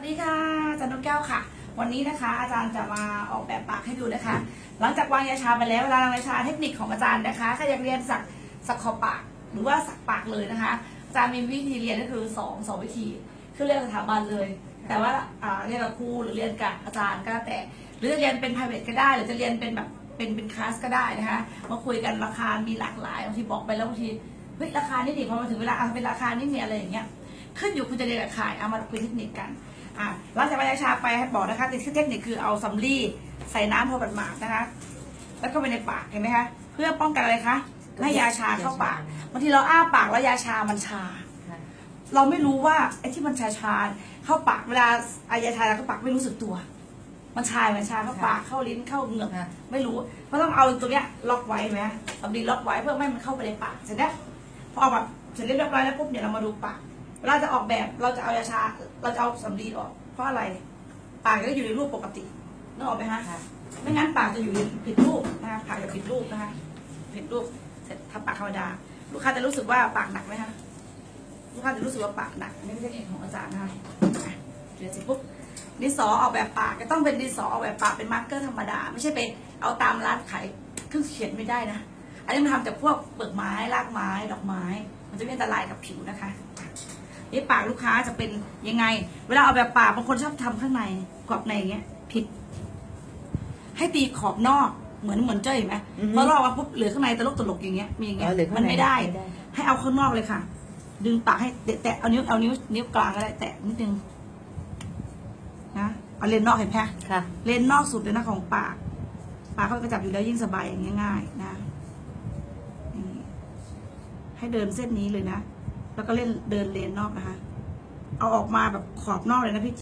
วัสดีค่ะอาจารย์นกแก้วค่ะ วันนี้นะคะ อาจารย์จะมาออกแบบปากให้ดูนะคะ หลังจากวางยาชาไปแล้วเวลาวางยาชาเทคนิคของอาจารย์นะคะถ้าอยากเรียนสักสักขอบปากหรือว่าสักปากเลยนะคะ อาจารย์มีวิธีเรียนก็คือสองสองวิธีคือเรียนสถาบันเลย แต่ว่าเรียนกับครูหรือเรียนกับอาจารย์ก็แต่ หรือจะเรียนเป็น private ก็ได้ หรือจะเรียนเป็นแบบเป็นเป็นคลาสก็ได้นะคะมาคุยกันราคา มีหลากหลายบางทีบอกไปแล้วบางทีเฮ้ยราคานี่ดีพอมาถึงเวลาเอาเป็นราคานี่เนี่ยอะไรอย่างเงี้ยขึ้นอยู่คุณจะเรียนกับใครเอามาคุยเทคนิคกัน อะหลังจากวายาชาไปบอกนะคะเทคนิคคือเอาสำลีใส่น้ำพอประมาณนะคะ แล้วก็ไปในปากเห็นไหมคะ เพื่อป้องกันอะไรคะไม่ให้ยาชาเข้าปากบางทีเราอ้าปากแล้วยาชามันชาค่ะเราไม่รู้ว่าไอ้ที่มันชาชาๆเข้าปากเวลาอายาชาเข้าปากไม่รู้สึกตัว มันชามันชาเข้าปากเข้าลิ้นเข้าเหงือกค่ะไม่รู้เพราะต้องเอาตรงเนี้ยล็อกไว้ไหมสำลีล็อกไว้เพื่อไม่ให้มันเข้าไปในปากเสร็จแล้วพอเอาแบบเสร็จเรียบร้อยแล้วปุ๊บเนี่ยเรามาดูปาก เวลาจะออกแบบเราจะเอายาชา เราจะเอาสำลีออก เพราะอะไร ปากก็อยู่ในรูปปกตินึกออกไหมคะค่ะไม่งั้นปากจะอยู่ในผิดรูปนะคะปากจะผิดรูปนะคะผิดรูปเสร็จทำปากธรรมดา ลูกค้าจะรู้สึกว่าปากหนักไหมคะลูกค้าจะรู้สึกว่าปากหนักอันนี่ไม่ใช่เอกของอาจารย์นะคะอะเดี๋ยวเสร็จปุ๊บดินสอออกแบบปากก็ต้องเป็นดินสอออกแบบปากเป็นมาร์กเกอร์ธรรมดา ไม่ใช่ไปเอาตามร้านขายเครื่องเขียนไม่ได้นะ อันนี้มันทำจากพวกเปลือกไม้รากไม้ดอกไม้ มันจะมีอันตรายกับผิวนะคะ นี่ปากลูกค้าจะเป็นยังไง เวลาเอาแบบปากบางคนชอบทำข้างในกรอบในอย่างเงี้ยผิด ให้ตีขอบนอกเหมือนเหมือนเจ้ยเห็นไหมอือฮึพอลอกมาปุ๊บเหลือข้างในตลกตลกอย่างเงี้ยมีอย่างเงี้ยอ๋อเหลือข้างมันในไม่ได้ไม่ได้ ให้เอาข้างนอกเลยค่ะ ดึงปากให้แตะแตะเอานิ้วเอานิ้วนิ้วกลางก็ได้แตะนิดนึงนะเอาเลนนอกเห็นไหมค่ะ เลนนอกสุดเลยนะของปาก ปากเขาก็จับอยู่แล้วยิ่งสบายอย่างเงี้ยง่ายนะนี่ให้เดินเส้นนี้เลยนะ แล้วก็เล่นเดินเลนนอกนะคะ เอาออกมาแบบขอบนอกเลยนะพี่